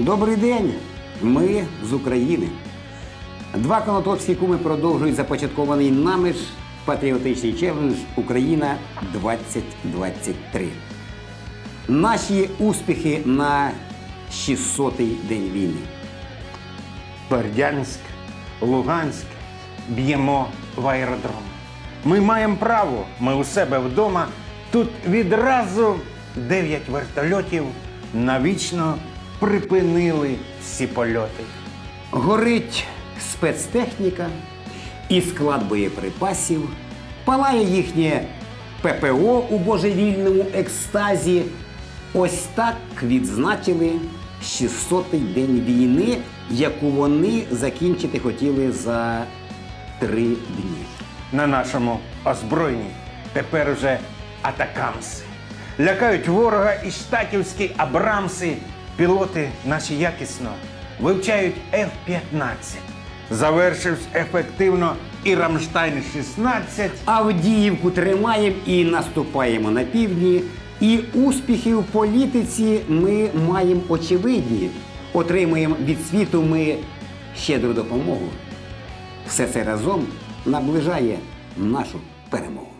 Добрий день! Ми з України. Два конотопські куми продовжують започаткований нами ж патріотичний челендж Україна 2023. Наші успіхи на 600-й день війни. Бердянськ, Луганськ б'ємо в аеродром. Ми маємо право, ми у себе вдома. Тут відразу дев'ять вертольотів навічно припинили всі польоти. Горить спецтехніка і склад боєприпасів, палає їхнє ППО у божевільному екстазі. Ось так відзначили 600-й день війни, яку вони закінчити хотіли за три дні. На нашому озброєнні тепер уже атакамси. Лякають ворога і штатівські абрамси. Пілоти наші якісно вивчають F-15. Завершився ефективно і Рамштайн 16. Авдіївку тримаємо і наступаємо на півдні. І успіхи в політиці ми маємо очевидні. Отримуємо від світу ми щедру допомогу. Все це разом наближає нашу перемогу.